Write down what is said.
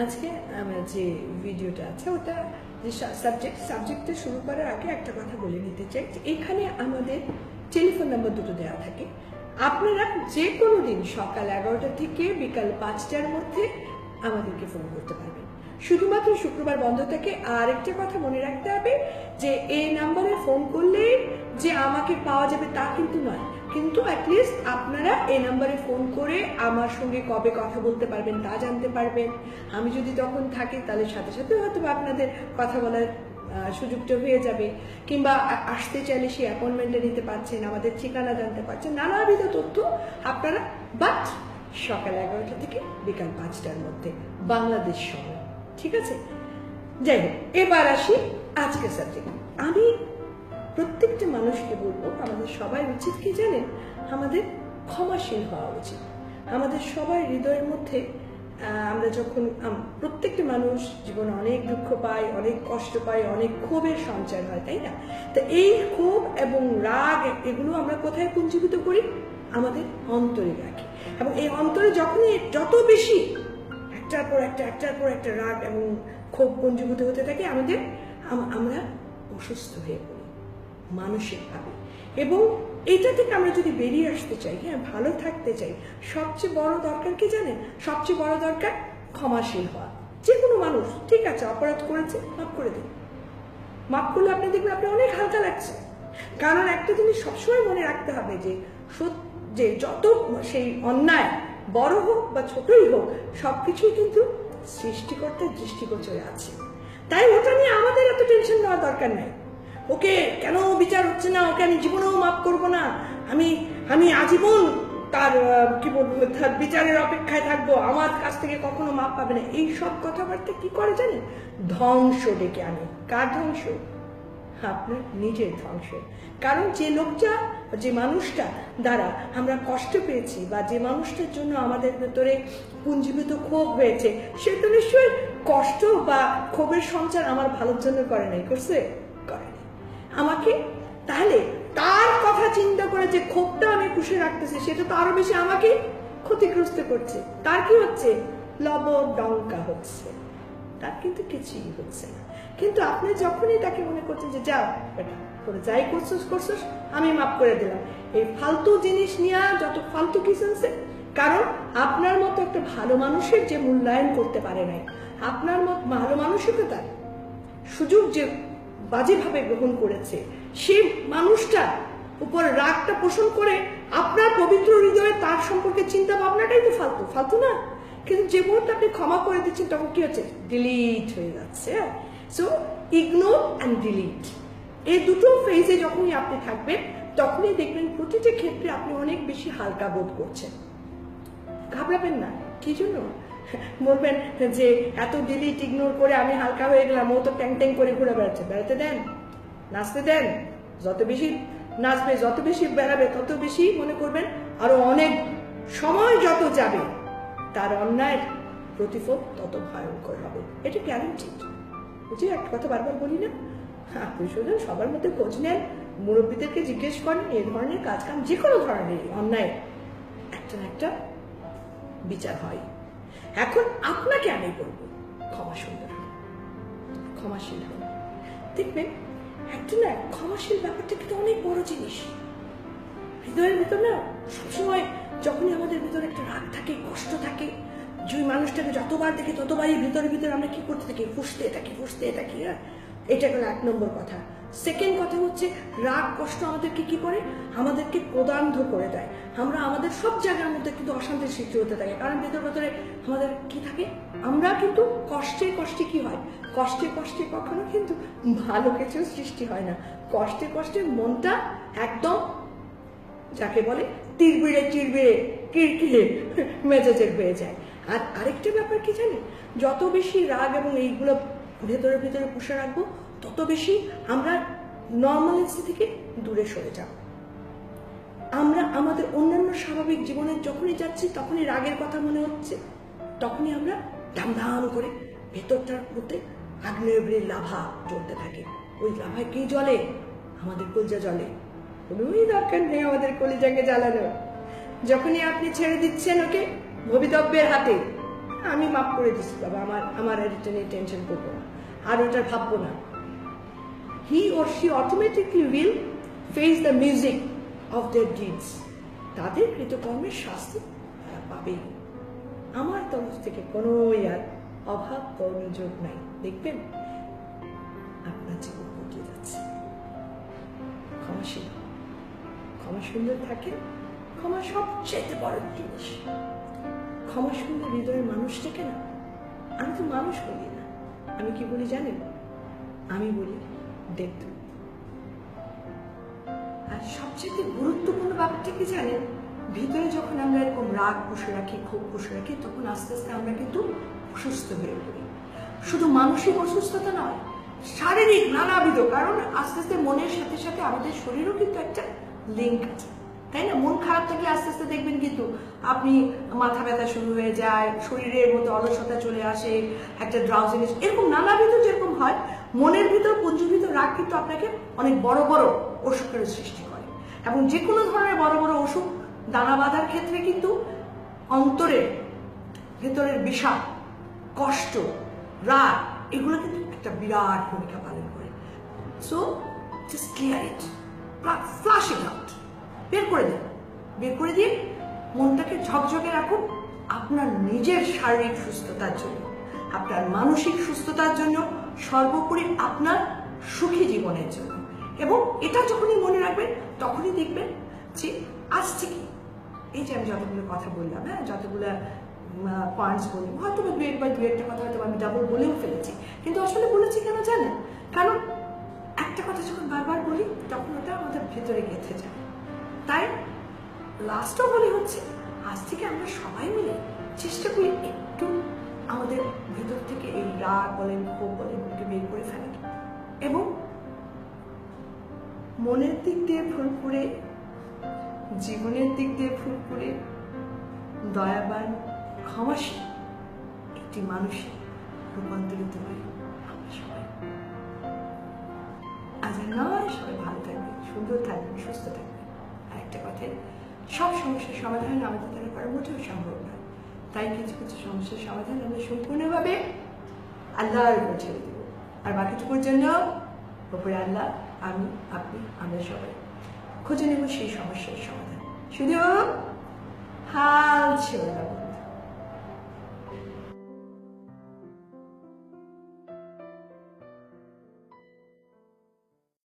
আজকে আমার যে ভিডিওটা আছে, ওটা যে সাবজেক্ট সাবজেক্টটা শুরু করার আগে একটা কথা বলে নিতে চাই যে এখানে আমাদের টেলিফোন নাম্বার দুটো দেওয়া থাকে। আপনারা যে কোনো দিন সকাল এগারোটা থেকে বিকাল পাঁচটার মধ্যে আমাদেরকে ফোন করতে পারবেন। শুধুমাত্র শুক্রবার বন্ধ থাকে। আর একটা কথা মনে রাখতে হবে যে, এই নাম্বারে ফোন করলে যে আমাকে পাওয়া যাবে তা কিন্তু নয়। কিন্তু অ্যাটলিস্ট আপনারা এই নাম্বারে ফোন করে আমার সঙ্গে কবে কথা বলতে পারবেন তা জানতে পারবেন। আমি যদি তখন থাকি, তাহলে সাথে সাথে হয়তো আপনাদের কথা বলার সুযোগটা হয়ে যাবে। কিংবা আসতে চাইলে সেই অ্যাপয়েন্টমেন্টে নিতে পারছেন, আমাদের ঠিকানা জানতে পারছেন, নানাবিধ তথ্য আপনারা। বাট সকাল এগারোটা থেকে বিকাল পাঁচটার মধ্যে বাংলাদেশ সময় ঠিক আছে? যাই হোক, এবার আসি আজকে সাবজেক্ট আমি প্রত্যেকটা মানুষকে বলব, আমাদের সবাই উচিত কি জানেন? আমাদের ক্ষমাশীল হওয়া উচিত। আমাদের সবার হৃদয়ের মধ্যে আমরা যখন প্রত্যেকটা মানুষ জীবনে অনেক দুঃখ পায়, অনেক কষ্ট পায়, অনেক ক্ষোভের সঞ্চার হয়, তাই না? তো এই ক্ষোভ এবং রাগ এগুলো আমরা কোথায় পুঞ্জীভূত করি? আমাদের অন্তরে রাখি। এবং এই অন্তরে যখনই, যত বেশি একটার পর একটা, একটার পর একটা রাগ এবং ক্ষোভ পুঞ্জীভূত হতে থাকে, আমাদের আমরা অসুস্থ হয়ে পড়ি, মানসিকভাবে। এবং এটা থেকে আমরা যদি বেরিয়ে আসতে চাই হ্যাঁ ভালো থাকতে চাই, সবচেয়ে বড় দরকার কি জানেন? সবচেয়ে বড় দরকার ক্ষমাশীল হওয়া। যে কোনো মানুষ, ঠিক আছে, অপরাধ করেছে, মাফ করে দিন। মাফ করলে আপনি দেখবেন আপনি অনেক হালকা লাগছে। কারণ একটা জিনিস সবসময় মনে রাখতে হবে যে যে যত সেই অন্যায় বড় হোক বা ছোটই হোক, সবকিছুই কিন্তু সৃষ্টিকর্তার দৃষ্টিগোচরে আছে। তাই ওটা নিয়ে আমাদের এত টেনশন নেওয়ার দরকার নাই। ওকে কেন বিচার হচ্ছে না? ওকে আমি জীবনেও মাফ করব না। আমি আমি আজীবন তার কি বলব বিচারের অপেক্ষায় থাকব। আমার কাছ থেকে কখনো মাপ পাবে না। এই সব কথাবার্তা কি করে জানেন ধ্বংস ডেকে আনে। কার ধ্বংস? আপনার নিজের ধ্বংস কারণ যে লোকটা যে মানুষটা দ্বারা আমরা কষ্ট পেয়েছি বা যে মানুষটার জন্য আমাদের ভেতরে পুঞ্জীভূত ক্ষোভ হয়েছে, সে তো নিশ্চয়ই কষ্ট বা ক্ষোভের সঞ্চার আমার ভালোর জন্য করে নাই, করছে? করে আমাকে? তাহলে তার কথা চিন্তা করে যে ক্ষোভটা আমি পুষে রাখতেছি সেটা তো আরও বেশি আমাকে ক্ষতিগ্রস্ত করছে। তার কি হচ্ছে? লব ডঙ্কা হচ্ছে। তার কিন্তু কিছুই হচ্ছে না। কিন্তু আপনি যখনই তাকে মনে করছেন যে, যাও, বেটা। তোরা যাই করছিস করছিস, আমি মাফ করে দিলাম। এই ফালতু জিনিস নিয়ে যত ফালতু কিছু আছে কারণ আপনার মতো একটা ভালো মানুষের যে মূল্যায়ন করতে পারে নাই, আপনার মত ভালো মানসিকতা সুযোগ যে বাজেভাবে গ্রহণ করেছে, সেই মানুষটা উপর রাগটা পোষণ করে আপনার পবিত্র হৃদয়ে তার সম্পর্কে চিন্তা ভাবনাটাই তো ফালতু ফালতু না? কিন্তু যে মুহূর্তে আপনি ক্ষমা করে দিচ্ছেন, তখন কি হচ্ছে? ডিলিট হয়ে যাচ্ছে সো ইগনোর অ্যান্ড ডিলিট এই দুটো ফেজে যখনই আপনি থাকবেন, তখনই দেখবেন প্রতিটি ক্ষেত্রে আপনি অনেক বেশি হালকা বোধ করছেন। ঘাবড়াবেন না। কি জন্য? বলবেন যে, এত ডিলিট ইগনোর করে আমি হালকা হয়ে গেলাম, ও তো ট্যাং ট্যাং করে ঘুরে বেড়াচ্ছে। বেড়াতে দেন, নাচতে দেন। যত বেশি নাচবে, যত বেশি বেড়াবে, তত বেশি মনে করবেন আরও অনেক সময় যত যাবে, তার অন্যায়ের প্রতিফল তত ভয়ঙ্কর হবে। এটা গ্যারান্টিড যে একটা কথা বারবার বলি না। আপনি শুধু সবার মধ্যে খোঁজ নেন, মুরব্বীদেরকে জিজ্ঞেস করেন এই ধরনের কাজ কাম যে কোনো ধরনের অন্যায়, একটা না একটা বিচার হয়। এখন আপনাকে আমি বলব ক্ষমা সুন্দর ক্ষমাশীল দেখবেন, একটা না ক্ষমাশীল ব্যাপারটা কিন্তু অনেক বড় জিনিস। হৃদয়ের ভিতর না সবসময় যখনই আমাদের ভিতরে একটা রাগ থাকে, কষ্ট থাকে যে মানুষটাকে যতবার দেখি ততবারই ভিতরে ভিতরে আমরা কি করতে থাকি? ফুসতে থাকি ফুসতে থাকি হ্যাঁ? এটা গেল এক নম্বর কথা। সেকেন্ড কথা হচ্ছে, রাগ, কষ্ট আমাদেরকে কি করে? আমাদেরকে প্রদান্ধ করে দেয়। আমরা আমাদের সব জায়গার মধ্যে কিন্তু অশান্তির সৃষ্টি হতে থাকে। কারণ ভেতর ভেতরে আমাদের কি থাকে? আমরা কিন্তু কষ্টে কষ্টে কি হয়? কষ্টে কষ্টে কখনো কিন্তু ভালো কিছু সৃষ্টি হয় না। কষ্টে কষ্টে মনটা একদম যাকে বলে, তীরবিড়ে, চিরবিড়ে, কিরকিরে মেজাজের হয়ে যায়। আর আরেকটা ব্যাপার কি জানি যত বেশি রাগ এবং এইগুলো ভেতরে ভেতরে পুষে রাখব। তত বেশি আমরা নর্মালেন্সি থেকে দূরে সরে যাব। আমরা আমাদের অন্যান্য স্বাভাবিক জীবনে যখনই যাচ্ছি, তখনই রাগের কথা মনে হচ্ছে। তখনই আমরা দাম করে ভেতরটার মধ্যে আগ্নেয়গিরির লাভা জ্বলতে থাকে। ওই লাভায় কি জ্বলে? আমাদের কলজা জ্বলে। কোনোই দরকার নেই আমাদের কলিজাকে জ্বালানো যখনই আপনি ছেড়ে দিচ্ছেন ওকে ভবিতব্যের হাতে, আমি মাফ করে দিচ্ছি বাবা, আমার আমার এটা নিয়ে টেনশন করব না। আর ওটা ভাববো না। He or she automatically will face the music of their deeds তাদের কৃতকর্মের শাস্তি পাবেই। আমার তরফ থেকে কোনো আর অভাব কর্মযোগ নাই। দেখবেন, আপনার জীবন বদলে যাচ্ছে। ক্ষমাশীল। ক্ষমা সুন্দর থাকে। ক্ষমা সবচেয়ে বড় জিনিস। ক্ষমা সুন্দর হৃদয়ের মানুষটাকে না, আমি তো মানুষ বলি না। আমি কি বলি জানেন? আমি বলি দেখতে। আর সবচেয়ে গুরুত্বপূর্ণ ব্যাপারটা কি জানেন? ভিতরে যখন আমরা এরকম রাগ পুষে রাখি, ক্ষোভ পুষে রাখি, তখন আস্তে আস্তে আমরা কিন্তু অসুস্থ হয়ে পড়ি। শুধু মানসিক অসুস্থতা নয়, শারীরিক নানাবিধ কারণ আস্তে আস্তে মনের সাথে সাথে আমাদের শরীরও কিন্তু একটা লিঙ্ক আছে। তাই না? মন খারাপ থেকে আস্তে আস্তে দেখবেন কিন্তু আপনি মাথা ব্যথা শুরু হয়ে যায়, শরীরের মধ্যে অলসতা চলে আসে, একটা ড্রাউজিনেস এরকম নানাবিধ যেরকম হয়, মনের ভিতর পুঞ্জীভূত রাগ কিন্তু আপনাকে অনেক বড় বড় অসুখের সৃষ্টি করে। এবং যে কোনো ধরনের বড় বড় অসুখ, দানা বাঁধার ক্ষেত্রে কিন্তু অন্তরের ভেতরের বিষাদ, কষ্ট, রাগ, এগুলো কিন্তু একটা বিরাট ভূমিকা পালন করে। সো জাস্ট ক্লিয়ার ইট বের করে দিন বের করে দিয়ে মনটাকে ঝকঝকে রাখুন আপনার নিজের শারীরিক সুস্থতার জন্য, আপনার মানসিক সুস্থতার জন্য, সর্বোপরি আপনার সুখী জীবনের জন্য। এবং এটা যখনই মনে রাখবেন, তখনই দেখবেন যে আজ থেকে এই যে আমি যতগুলো কথা বললাম হ্যাঁ যতগুলো পয়েন্টস বললাম, হয়তো দু একবার দু একটা কথা হয়তো আমি ডাবল বলেও ফেলেছি। কিন্তু আসলে বলেছি কেন জানেন? কারণ একটা কথা যখন বারবার বলি, তখন ওটা আমাদের ভেতরে গেঁথে যায়। তাই লাস্টও বলি হচ্ছে, আজ থেকে আমরা সবাই মিলে চেষ্টা করি একটু আমাদের ভেতর থেকে এই রাগ বলেন, ক্ষোভ বলেন এগুলোকে বের করে ফেলা। এবং মনের দিক দিয়ে ফুরফুরে জীবনের দিক দিয়ে ফুরফুরে দয়াবান ক্ষমাসী একটি মানুষে রূপান্তরিত হই আমরা সবাই। আজ নয়, সবাই ভালো সব সমস্যার সমাধান আমাদের দ্বারা করা মোটেও সম্ভব নয়। তাই কিছু কিছু সমস্যার সমাধান আমরা সম্পূর্ণভাবে আল্লাহর উপর ছেড়ে দেব। আর বাকিটুকুর জন্য ওপরে আল্লাহ, আমি, আপনি, আমরা সবাই। খুঁজে নেব সেই সমস্যার সমাধান। শুধু হাল ছেড়ে দেবো।